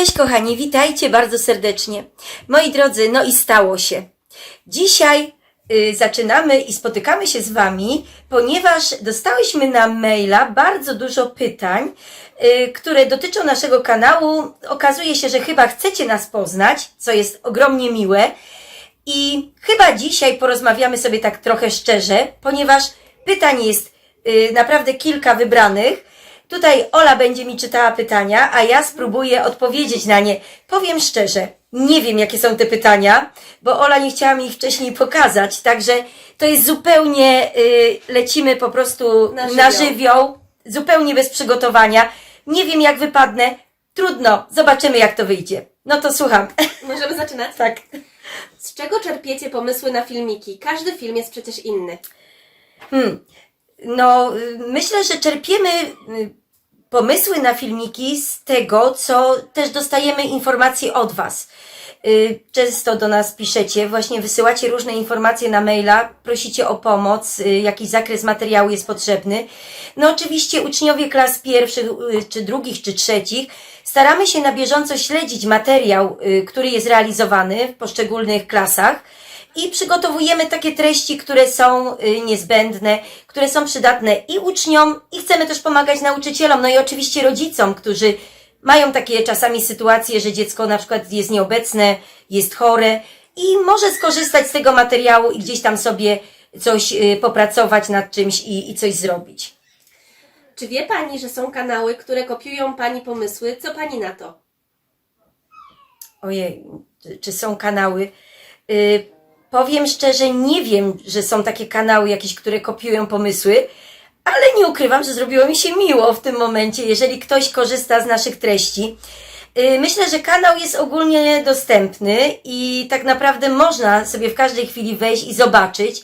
Cześć kochani, witajcie bardzo serdecznie. Moi drodzy, no i stało się. Dzisiaj y, zaczynamy i spotykamy się z Wami, ponieważ dostałyśmy na maila bardzo dużo pytań, y, które dotyczą naszego kanału. Okazuje się, że chyba chcecie nas poznać, co jest ogromnie miłe. I chyba dzisiaj porozmawiamy sobie tak trochę szczerze, ponieważ pytań jest y, naprawdę kilka wybranych. Tutaj Ola będzie mi czytała pytania, a ja spróbuję odpowiedzieć na nie. Powiem szczerze, nie wiem jakie są te pytania, bo Ola nie chciała mi ich wcześniej pokazać, także to jest zupełnie, y, lecimy po prostu Na na żywioł. żywioł, zupełnie bez przygotowania. Nie wiem jak wypadnę, trudno, zobaczymy jak to wyjdzie. No to słucham. Możemy zaczynać? tak. Z czego czerpiecie pomysły na filmiki? Każdy film jest przecież inny. Hmm. No, y, myślę, że czerpiemy y, pomysły na filmiki z tego, co też dostajemy informacje od Was. Y, Często do nas piszecie, właśnie wysyłacie różne informacje na maila, prosicie o pomoc, y, jakiś zakres materiału jest potrzebny. No oczywiście uczniowie klas pierwszych, y, czy drugich, czy trzecich, staramy się na bieżąco śledzić materiał, który jest realizowany w poszczególnych klasach i przygotowujemy takie treści, które są y, niezbędne, które są przydatne i uczniom, i chcemy też pomagać nauczycielom, no i oczywiście rodzicom, którzy mają takie czasami sytuacje, że dziecko na przykład jest nieobecne, jest chore i może skorzystać z tego materiału i gdzieś tam sobie coś y, popracować nad czymś i, i coś zrobić. Czy wie Pani, że są kanały, które kopiują Pani pomysły? Co Pani na to? Ojej, czy- są kanały? Y, powiem szczerze, nie wiem, że są takie kanały jakieś, które kopiują pomysły, ale nie ukrywam, że zrobiło mi się miło w tym momencie, jeżeli ktoś korzysta z naszych treści. Y, myślę, że kanał jest ogólnie dostępny i tak naprawdę można sobie w każdej chwili wejść i zobaczyć.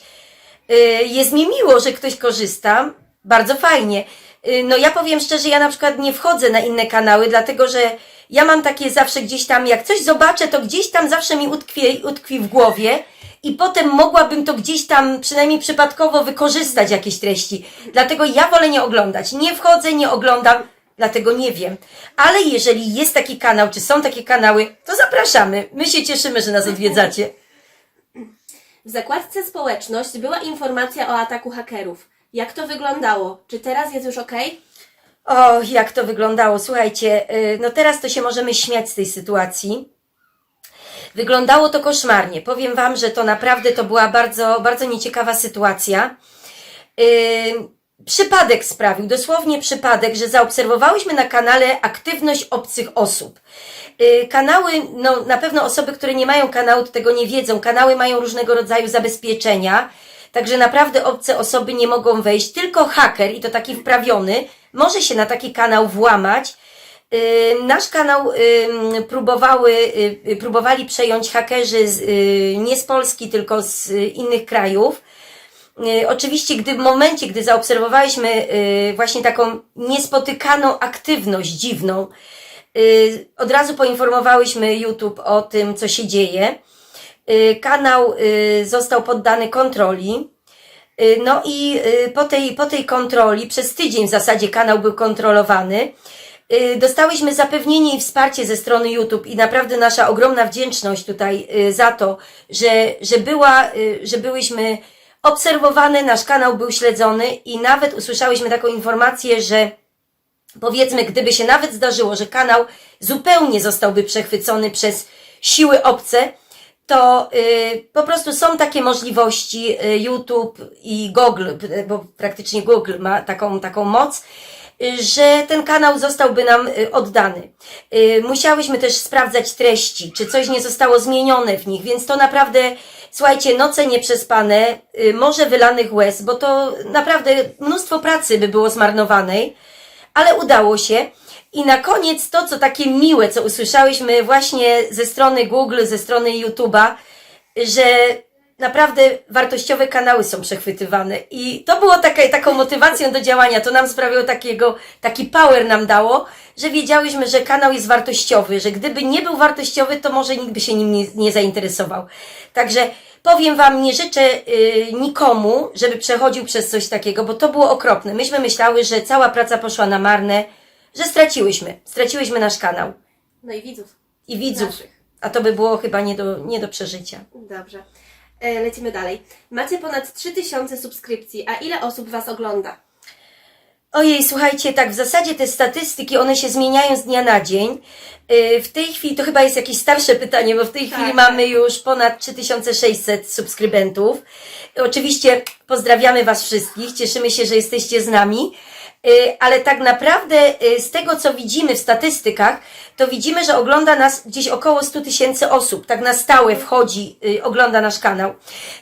Y, Jest mi miło, że ktoś korzysta. Bardzo fajnie. Y, No ja powiem szczerze, ja na przykład nie wchodzę na inne kanały, dlatego że ja mam takie zawsze gdzieś tam, jak coś zobaczę, to gdzieś tam zawsze mi utkwi, utkwi w głowie i potem mogłabym to gdzieś tam przynajmniej przypadkowo wykorzystać jakieś treści. Dlatego ja wolę nie oglądać. Nie wchodzę, nie oglądam, dlatego nie wiem. Ale jeżeli jest taki kanał, czy są takie kanały, to zapraszamy. My się cieszymy, że nas odwiedzacie. W zakładce społeczność była informacja o ataku hakerów. Jak to wyglądało? Czy teraz jest już ok? O, jak to wyglądało. Słuchajcie, y, no teraz to się możemy śmiać z tej sytuacji. Wyglądało to koszmarnie. Powiem Wam, że to naprawdę to była bardzo, bardzo nieciekawa sytuacja. Yy, przypadek sprawił, dosłownie przypadek, że zaobserwowałyśmy na kanale aktywność obcych osób. Yy, kanały, no na pewno osoby, które nie mają kanału, to tego nie wiedzą. Kanały mają różnego rodzaju zabezpieczenia, także naprawdę obce osoby nie mogą wejść. Tylko haker, i to taki wprawiony, może się na taki kanał włamać. Yy, Nasz kanał yy, próbowały, yy, próbowali przejąć hakerzy z, nie z Polski, tylko z innych krajów. Oczywiście, gdy w momencie, gdy zaobserwowaliśmy właśnie taką niespotykaną aktywność dziwną, od razu poinformowałyśmy YouTube o tym, co się dzieje. Kanał został poddany kontroli. No i po tej, po tej kontroli, przez tydzień w zasadzie kanał był kontrolowany. Yy, Dostałyśmy zapewnienie i wsparcie ze strony YouTube i naprawdę nasza ogromna wdzięczność tutaj yy, za to, że, że, była, yy, że byłyśmy obserwowane, nasz kanał był śledzony i nawet usłyszałyśmy taką informację, że powiedzmy, gdyby się nawet zdarzyło, że kanał zupełnie zostałby przechwycony przez siły obce, to y, po prostu są takie możliwości y, YouTube i Google, y, bo praktycznie Google ma taką, taką moc, y, że ten kanał zostałby nam y, oddany. Y, musiałyśmy też sprawdzać treści, czy coś nie zostało zmienione w nich, więc to naprawdę, słuchajcie, noce nieprzespane, y, morze wylanych łez, bo to naprawdę mnóstwo pracy by było zmarnowanej, ale udało się. I na koniec to, co takie miłe, co usłyszałyśmy właśnie ze strony Google, ze strony YouTube'a, że naprawdę wartościowe kanały są przechwytywane. I to było taka, taką motywacją do działania. To nam sprawiło takiego, taki power nam dało, że wiedziałyśmy, że kanał jest wartościowy, że gdyby nie był wartościowy, to może nikt by się nim nie, nie zainteresował. Także powiem Wam, nie życzę y, nikomu, żeby przechodził przez coś takiego, bo to było okropne. Myśmy myślały, że cała praca poszła na marne, że straciłyśmy, straciłyśmy nasz kanał. No i widzów. i widzów. Naszych. A to by było chyba nie do, nie do przeżycia. Dobrze. E, lecimy dalej. Macie ponad 3000 subskrypcji, a ile osób Was ogląda? Ojej, słuchajcie, tak w zasadzie te statystyki, one się zmieniają z dnia na dzień. Yy, W tej chwili, to chyba jest jakieś starsze pytanie, bo w tej Tak, chwili tak. mamy już ponad 3600 subskrybentów. Oczywiście pozdrawiamy Was wszystkich, cieszymy się, że jesteście z nami. Yy, Ale tak naprawdę yy, z tego, co widzimy w statystykach, to widzimy, że ogląda nas gdzieś około 100 tysięcy osób. Tak na stałe wchodzi, yy, ogląda nasz kanał.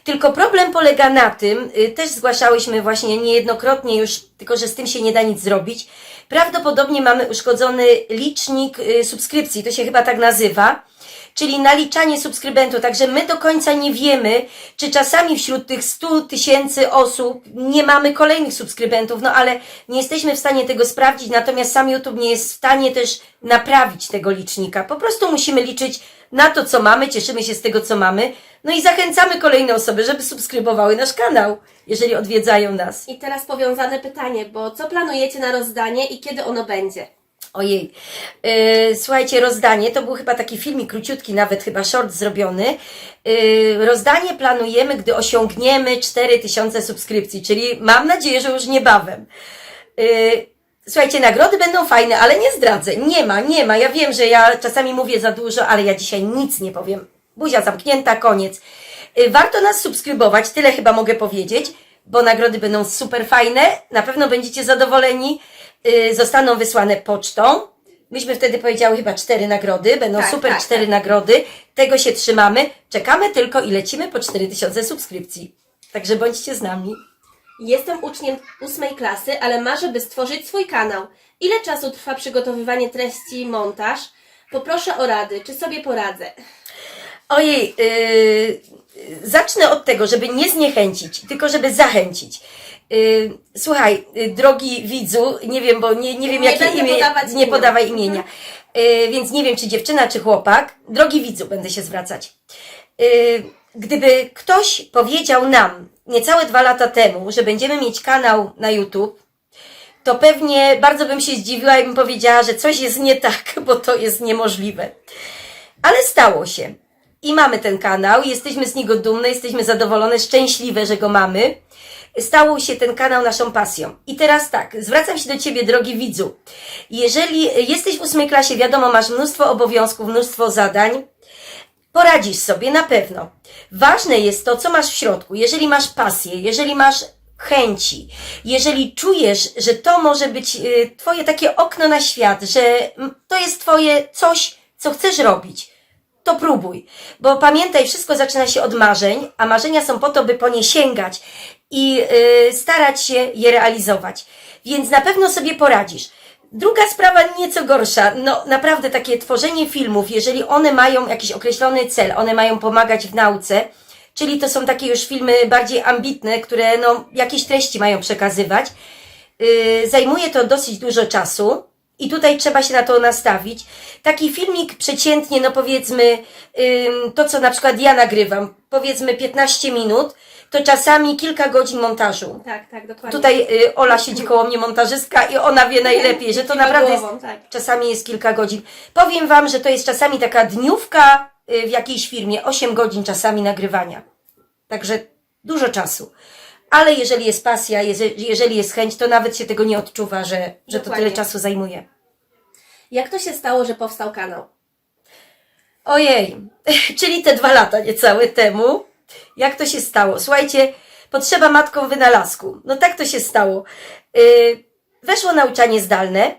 Tylko problem polega na tym, też zgłaszałyśmy właśnie niejednokrotnie już, tylko że z tym się nie da nic zrobić. Prawdopodobnie mamy uszkodzony licznik subskrypcji, to się chyba tak nazywa czyli naliczanie subskrybentów. Także my do końca nie wiemy, czy czasami wśród tych 100 tysięcy osób nie mamy kolejnych subskrybentów, no ale nie jesteśmy w stanie tego sprawdzić, natomiast sam YouTube nie jest w stanie też naprawić tego licznika. Po prostu musimy liczyć na to, co mamy, cieszymy się z tego, co mamy, no i zachęcamy kolejne osoby, żeby subskrybowały nasz kanał, jeżeli odwiedzają nas. I teraz powiązane pytanie, bo co planujecie na rozdanie i kiedy ono będzie? Ojej. Yy, słuchajcie, rozdanie, to był chyba taki filmik króciutki, nawet chyba short zrobiony. Yy, rozdanie planujemy, gdy osiągniemy 4000 subskrypcji, czyli mam nadzieję, że już niebawem. Yy, słuchajcie, nagrody będą fajne, ale nie zdradzę. Nie ma, nie ma. Ja wiem, że ja czasami mówię za dużo, ale ja dzisiaj nic nie powiem. Buzia zamknięta, koniec. Warto nas subskrybować, tyle chyba mogę powiedzieć, bo nagrody będą super fajne, na pewno będziecie zadowoleni. Yy, zostaną wysłane pocztą. Myśmy wtedy powiedziały chyba cztery nagrody, będą Tak, super tak, cztery tak. nagrody. Tego się trzymamy. Czekamy tylko i lecimy po 4000 subskrypcji. Także bądźcie z nami. Jestem uczniem ósmej klasy, ale marzę, by stworzyć swój kanał. Ile czasu trwa przygotowywanie treści i montaż? Poproszę o rady, czy sobie poradzę? Ojej, yy, zacznę od tego, żeby nie zniechęcić, tylko żeby zachęcić. Yy, słuchaj, yy, drogi widzu, nie wiem, bo nie, nie wiem Nie jakie imię, podawać nie podawaj imienia. Yy, więc nie wiem, czy dziewczyna, czy chłopak. Drogi widzu, będę się zwracać. Gdyby ktoś powiedział nam niecałe dwa lata temu, że będziemy mieć kanał na YouTube, to pewnie bardzo bym się zdziwiła i bym powiedziała, że coś jest nie tak, bo to jest niemożliwe. Ale stało się. I mamy ten kanał, jesteśmy z niego dumne, jesteśmy zadowolone, szczęśliwe, że go mamy. Stał się ten kanał naszą pasją. I teraz tak, zwracam się do Ciebie, drogi widzu. Jeżeli jesteś w ósmej klasie, wiadomo, masz mnóstwo obowiązków, mnóstwo zadań, poradzisz sobie na pewno. Ważne jest to, co masz w środku. Jeżeli masz pasję, jeżeli masz chęci, jeżeli czujesz, że to może być y, Twoje takie okno na świat, że to jest Twoje coś, co chcesz robić, to próbuj. Bo pamiętaj, wszystko zaczyna się od marzeń, a marzenia są po to, by po nie sięgać i y, starać się je realizować. Więc na pewno sobie poradzisz. Druga sprawa nieco gorsza, no naprawdę takie tworzenie filmów, jeżeli one mają jakiś określony cel, one mają pomagać w nauce, czyli to są takie już filmy bardziej ambitne, które no jakieś treści mają przekazywać, yy, zajmuje to dosyć dużo czasu i tutaj trzeba się na to nastawić. Taki filmik przeciętnie, no powiedzmy, to co na przykład ja nagrywam, powiedzmy 15 minut, to czasami kilka godzin montażu. Tak, tak, dokładnie. Tutaj y, Ola siedzi koło mnie montażystka i ona wie najlepiej, że to naprawdę jest, tak. czasami jest kilka godzin. Powiem Wam, że to jest czasami taka dniówka y, w jakiejś firmie, 8 godzin czasami nagrywania. Także dużo czasu. Ale jeżeli jest pasja, jeżeli jest chęć, to nawet się tego nie odczuwa, że, że to tyle czasu zajmuje. Jak to się stało, że powstał kanał? Ojej, czyli te dwa lata niecałe temu. Jak to się stało? Słuchajcie, potrzeba matką wynalazku. No tak to się stało. Yy, weszło nauczanie zdalne.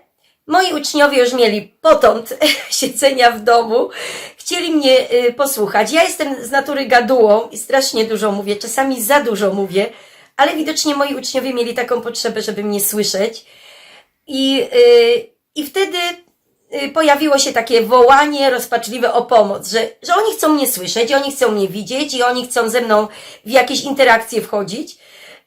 Moi uczniowie już mieli potąd siedzenia w domu. Chcieli mnie yy, posłuchać. Ja jestem z natury gadułą i strasznie dużo mówię, czasami za dużo mówię, ale widocznie moi uczniowie mieli taką potrzebę, żeby mnie słyszeć. I, yy, i wtedy y, pojawiło się takie wołanie rozpaczliwe o pomoc, że, że oni chcą mnie słyszeć, i oni chcą mnie widzieć i oni chcą ze mną w jakieś interakcje wchodzić.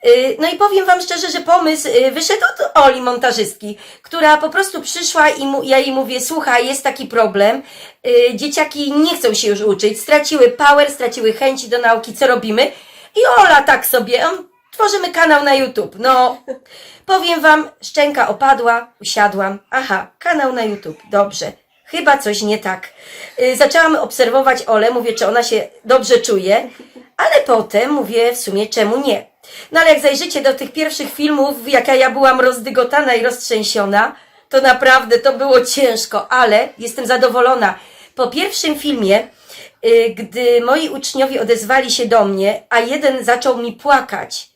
Y, No i powiem Wam szczerze, że pomysł y, wyszedł od Oli, montażystki, która po prostu przyszła i mu, ja jej mówię, słuchaj, jest taki problem, y, dzieciaki nie chcą się już uczyć, straciły power, straciły chęci do nauki, co robimy? I Ola tak sobie, "Em, tworzymy kanał na YouTube. No, powiem Wam, szczęka opadła, usiadłam, aha, kanał na YouTube, dobrze. chyba coś nie tak. Y, Zaczęłam obserwować Olę, mówię, czy ona się dobrze czuje, ale potem mówię, w sumie czemu nie. No ale jak zajrzycie do tych pierwszych filmów, jaka ja byłam rozdygotana i roztrzęsiona, to naprawdę to było ciężko, ale jestem zadowolona. Po pierwszym filmie, y, gdy moi uczniowie odezwali się do mnie, a jeden zaczął mi płakać,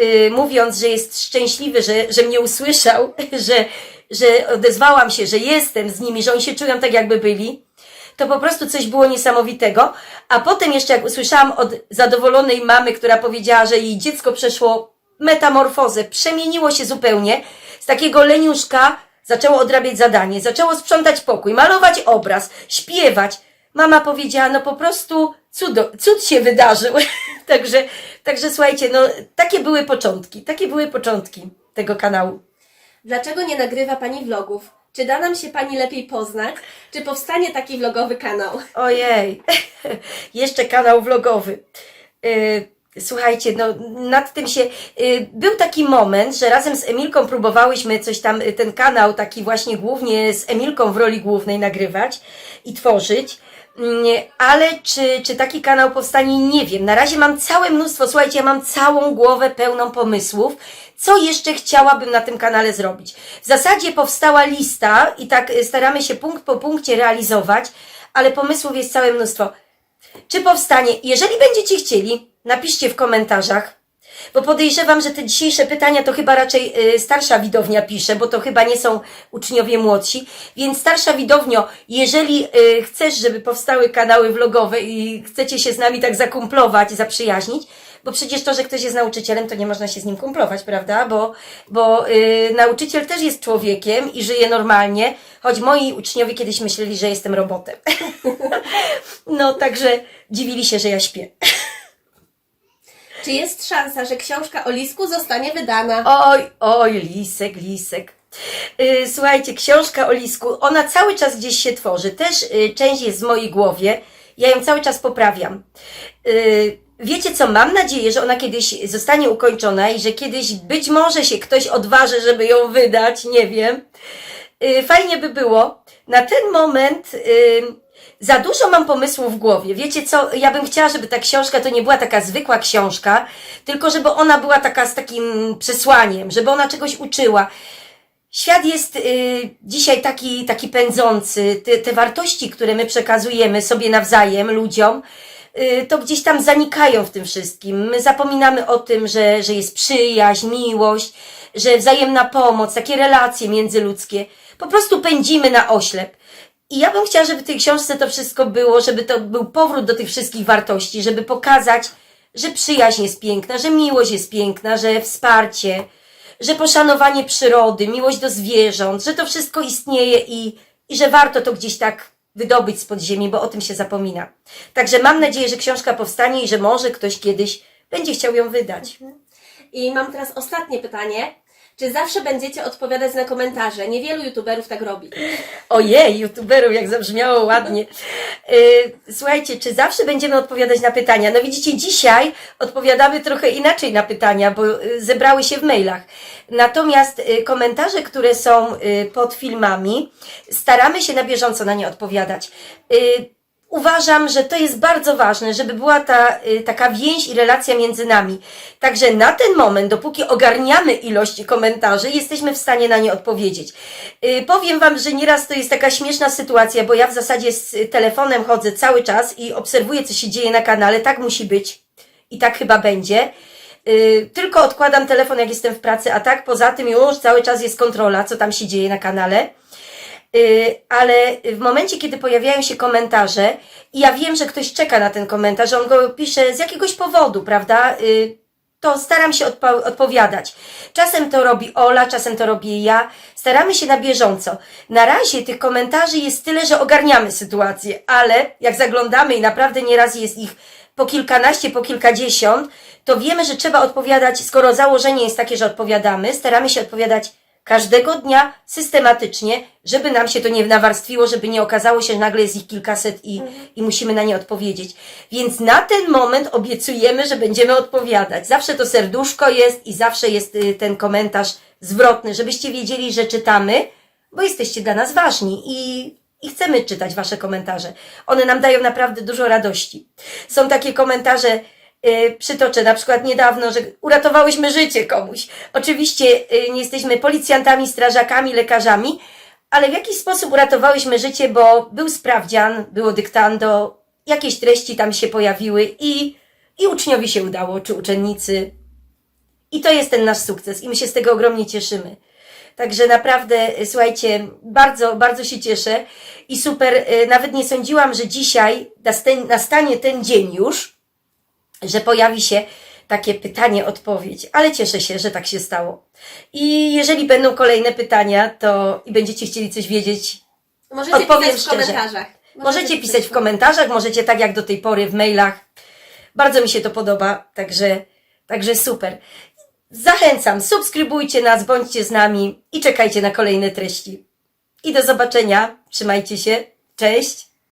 y, mówiąc, że jest szczęśliwy, że, że mnie usłyszał, że, że odezwałam się, że jestem z nimi, że oni się czują tak, jakby byli, to po prostu coś było niesamowitego. A potem jeszcze jak usłyszałam od zadowolonej mamy, która powiedziała, że jej dziecko przeszło metamorfozę, przemieniło się zupełnie, z takiego leniuszka zaczęło odrabiać zadanie, zaczęło sprzątać pokój, malować obraz, śpiewać. Mama powiedziała, no po prostu cudo, cud się wydarzył. także, także słuchajcie, no takie były początki, takie były początki tego kanału. Dlaczego nie nagrywa Pani vlogów? Czy da nam się Pani lepiej poznać? Czy powstanie taki vlogowy kanał? Ojej, jeszcze kanał vlogowy. Yy, Słuchajcie, no nad tym się. yy, Był taki moment, że razem z Emilką próbowałyśmy coś tam, yy, ten kanał taki właśnie głównie z Emilką w roli głównej nagrywać i tworzyć. Ale czy, czy taki kanał powstanie, nie wiem. Na razie mam całe mnóstwo, słuchajcie, ja mam całą głowę pełną pomysłów, co jeszcze chciałabym na tym kanale zrobić. W zasadzie powstała lista i tak y, staramy się punkt po punkcie realizować, ale pomysłów jest całe mnóstwo. Czy powstanie? Jeżeli będziecie chcieli, napiszcie w komentarzach, bo podejrzewam, że te dzisiejsze pytania to chyba raczej y, starsza widownia pisze, bo to chyba nie są uczniowie młodsi. Więc starsza widownio, jeżeli y, chcesz, żeby powstały kanały vlogowe i chcecie się z nami tak zakumplować, zaprzyjaźnić, bo przecież to, że ktoś jest nauczycielem, to nie można się z nim kumplować, prawda? Bo, bo y, nauczyciel też jest człowiekiem i żyje normalnie, choć moi uczniowie kiedyś myśleli, że jestem robotem. no, także dziwili się, że ja śpię. Czy jest szansa, że książka o Lisku zostanie wydana? Oj, oj, lisek, lisek. Yy, Słuchajcie, książka o Lisku, ona cały czas gdzieś się tworzy. Też yy, część jest w mojej głowie. Ja ją cały czas poprawiam. Yy, Wiecie co, mam nadzieję, że ona kiedyś zostanie ukończona i że kiedyś być może się ktoś odważy, żeby ją wydać, nie wiem. Fajnie by było. Na ten moment za dużo mam pomysłów w głowie. Wiecie co, ja bym chciała, żeby ta książka to nie była taka zwykła książka, tylko żeby ona była taka z takim przesłaniem, żeby ona czegoś uczyła. Świat jest y, dzisiaj taki, taki pędzący. Te, te wartości, które my przekazujemy sobie nawzajem, ludziom, y, to gdzieś tam zanikają w tym wszystkim. My zapominamy o tym, że, że jest przyjaźń, miłość, że wzajemna pomoc, takie relacje międzyludzkie. Po prostu pędzimy na oślep. I ja bym chciała, żeby w tej książce to wszystko było, żeby to był powrót do tych wszystkich wartości, żeby pokazać, że przyjaźń jest piękna, że miłość jest piękna, że wsparcie, że poszanowanie przyrody, miłość do zwierząt, że to wszystko istnieje i, i że warto to gdzieś tak wydobyć z podziemi, bo o tym się zapomina. Także mam nadzieję, że książka powstanie i że może ktoś kiedyś będzie chciał ją wydać. I mam teraz ostatnie pytanie. Czy zawsze będziecie odpowiadać na komentarze? Niewielu youtuberów tak robi. Ojej, youtuberów, jak zabrzmiało ładnie. Yy, Słuchajcie, czy zawsze będziemy odpowiadać na pytania? No widzicie, dzisiaj odpowiadamy trochę inaczej na pytania, bo yy, zebrały się w mailach. Natomiast yy, komentarze, które są pod filmami, staramy się na bieżąco na nie odpowiadać. Uważam, że to jest bardzo ważne, żeby była ta y, taka więź i relacja między nami. Także na ten moment, dopóki ogarniamy ilość komentarzy, jesteśmy w stanie na nie odpowiedzieć. Y, powiem Wam, że nieraz to jest taka śmieszna sytuacja, bo ja w zasadzie z telefonem chodzę cały czas i obserwuję, co się dzieje na kanale. Tak musi być i tak chyba będzie. Y, tylko odkładam telefon, jak jestem w pracy, a tak poza tym już cały czas jest kontrola, co tam się dzieje na kanale. Y, ale w momencie, kiedy pojawiają się komentarze i ja wiem, że ktoś czeka na ten komentarz, on go pisze z jakiegoś powodu, prawda? Y, To staram się odpo- odpowiadać. Czasem to robi Ola, czasem to robię ja. Staramy się na bieżąco. Na razie tych komentarzy jest tyle, że ogarniamy sytuację, ale jak zaglądamy i naprawdę nieraz jest ich po kilkanaście, po kilkadziesiąt, to wiemy, że trzeba odpowiadać, skoro założenie jest takie, że odpowiadamy, staramy się odpowiadać każdego dnia systematycznie, żeby nam się to nie nawarstwiło, żeby nie okazało się, że nagle jest ich kilkaset i, i musimy na nie odpowiedzieć. Więc na ten moment obiecujemy, że będziemy odpowiadać. Zawsze to serduszko jest i zawsze jest y, ten komentarz zwrotny, żebyście wiedzieli, że czytamy, bo jesteście dla nas ważni i, i chcemy czytać Wasze komentarze. One nam dają naprawdę dużo radości. Są takie komentarze, przytoczę na przykład niedawno, że uratowałyśmy życie komuś. Oczywiście yy, nie jesteśmy policjantami, strażakami, lekarzami, ale w jakiś sposób uratowałyśmy życie, bo był sprawdzian, było dyktando, jakieś treści tam się pojawiły i, i uczniowi się udało, czy uczennicy. I to jest ten nasz sukces i my się z tego ogromnie cieszymy. Także naprawdę, y, słuchajcie, bardzo, bardzo się cieszę i super, y, nawet nie sądziłam, że dzisiaj nastanie ten dzień już, że pojawi się takie pytanie, odpowiedź, ale cieszę się, że tak się stało. I jeżeli będą kolejne pytania, to i będziecie chcieli coś wiedzieć, Możecie Odpowiem pisać w szczerze. komentarzach. Możecie pisać w komentarzach, możecie tak jak do tej pory w mailach. Bardzo mi się to podoba, także, także super. Zachęcam, subskrybujcie nas, bądźcie z nami i czekajcie na kolejne treści. I do zobaczenia. Trzymajcie się. Cześć.